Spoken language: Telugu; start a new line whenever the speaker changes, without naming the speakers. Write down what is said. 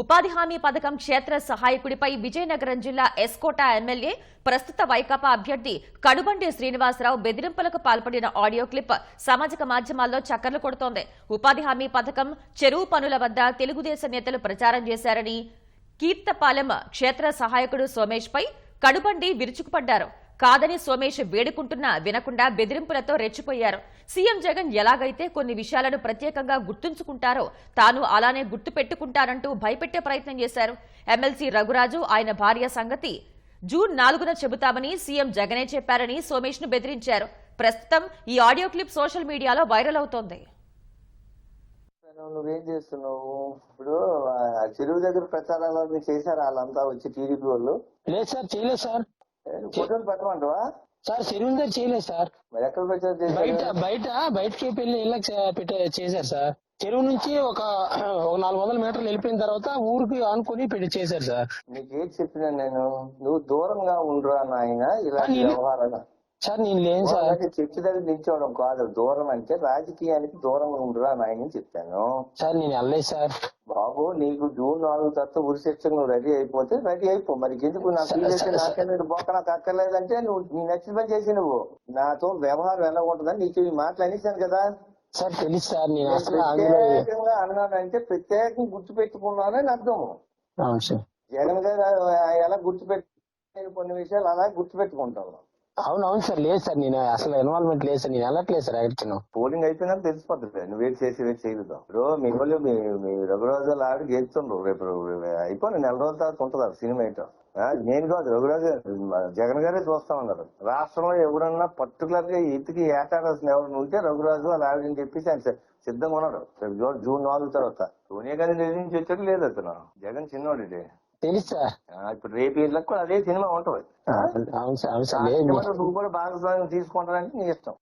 ఉపాధి హామీ పథకం క్షేత్ర సహాయకుడిపై విజయనగరం జిల్లా ఎస్కోట ఎమ్మెల్యే ప్రస్తుత వైకాపా అభ్యర్థి కడుబండి శ్రీనివాసరావు బెదిరింపులకు పాల్పడిన ఆడియో క్లిప్ సామాజిక మాధ్యమాల్లో చక్కర్లు కొడుతోంది. ఉపాధి హామీ పథకం చెరువు పనుల వద్ద తెలుగుదేశం నేతలు ప్రచారం చేశారని కీర్తపాలెం క్షేత్ర సహాయకుడు సోమేష్ పై కడుబండి విరుచుకుపడ్డారు. కాదని సోమేష్ వేడుకుంటున్నా వినకుండా బెదిరింపులతో రెచ్చిపోయారు. సీఎం జగన్ ఎలాగైతే కొన్ని విషయాలను ప్రత్యేకంగా గుర్తుంచుకుంటారో తాను అలానే గుర్తు పెట్టుకుంటానంటూ భయపెట్టే ప్రయత్నం చేశారు. ఎమ్మెల్సీ రఘురాజు ఆయన భార్య సంగతి జూన్ నాలుగున చెబుతామని సీఎం జగనే చెప్పారని సోమేష్ను బెదిరించారు. ప్రస్తుతం ఈ ఆడియో క్లిప్ సోషల్ మీడియాలో వైరల్ అవుతోంది.
నువ్వు- చేస్తున్నావు? ఇప్పుడు చెరువు దగ్గర ప్రచారాలు చేశారు వాళ్ళంతా వచ్చి టీడీపీ వాళ్ళు?
లేదు సార్ చేయలేదు సార్.
ఫోటోలు పెట్టమంటావా?
సార్ చెరువు దగ్గర చేయలేదు సార్.
మరి ఎక్కడ
బయట బయట బయటకి వెళ్ళి పెట్టే చేశారు సార్. చెరువు నుంచి ఒక నాలుగు వందల మీటర్లు వెళ్ళిపోయిన తర్వాత ఊరికి ఆనుకొని పెట్టి చేశారు సార్.
నీకు ఏది చెప్పినా నేను నువ్వు దూరంగా ఉండరా నాయన ఇలాంటి వ్యవహారాలు.
సార్ నేను లేను సార్.
వాళ్ళకి చర్చి దగ్గర నిల్చోవడం కాదు దూరం అంటే రాజకీయానికి దూరంగా ఉండరా నాయన చెప్పాను.
సార్ నేను వెళ్ళలేదు సార్.
బాబు నీకు జూన్ నాలుగు తర్వాత ఉరిశిక్షకు నువ్వు రెడీ అయిపోతే రెడీ అయిపో. మరి ఎందుకు నాకు
సరే,
ఫీల్ అయితే
సరే,
నాకే బొక్క నాకు అక్కర్లేదంటే నువ్వు నీ నచ్చిన పని చేసి నువ్వు. నాతో వ్యవహారం ఎలా ఉంటుందని నీకు ఈ మాటలు అనేసాను కదా.
సార్ తెలుసు సార్ నేను
ప్రత్యేకంగా అన్నానంటే ప్రత్యేకంగా గుర్తు పెట్టుకున్నానని అర్థం జగన్ గారు ఎలా గుర్తు పెట్టి కొన్ని విషయాలు అలా గుర్తు పెట్టుకుంటాను
అవును అవును సార్ లేదు సార్ నేను అసలు ఇన్వాల్వ్మెంట్ లేదు సార్ నేను వెళ్ళట్లేదు సార్ ఎక్కడ
పోలింగ్ అయిపోయినాక తెలిసిపోతుంది. నువ్వేం చేసి వేసి చేయలేదు. ఇప్పుడు మీ వాళ్ళు మీ మీ రఘురాజు ఆడి గెలుస్తుండ్రు. రేపు అయిపోయిన నెల రోజుల తర్వాత ఉంటుంది ఆ సినిమా అయితే. నేను కాదు రఘురాజు జగన్ గారే చూస్తా ఉన్నారు. రాష్ట్రంలో ఎవరన్నా పర్టికులర్గా ఎత్తికి ఏటాడాల్సిన ఎవరు ఉంటే రఘురాజు వాళ్ళ ఆవిడని చెప్పేసి ఆయన సిద్ధంగా ఉన్నాడు. జూన్ నాలుగు తర్వాత. సోనియా గాంధీ నిర్ణయించి వచ్చాడు లేదు అతను. జగన్ చిన్నోడు
తెలుసు?
ఇప్పుడు రేపు వీళ్ళకి కూడా అదే సినిమా ఉంటుంది.
అవును సార్ అవును సార్
నువ్వు కూడా భాగస్వామ్యం తీసుకుంటానంటే నీ ఇష్టం.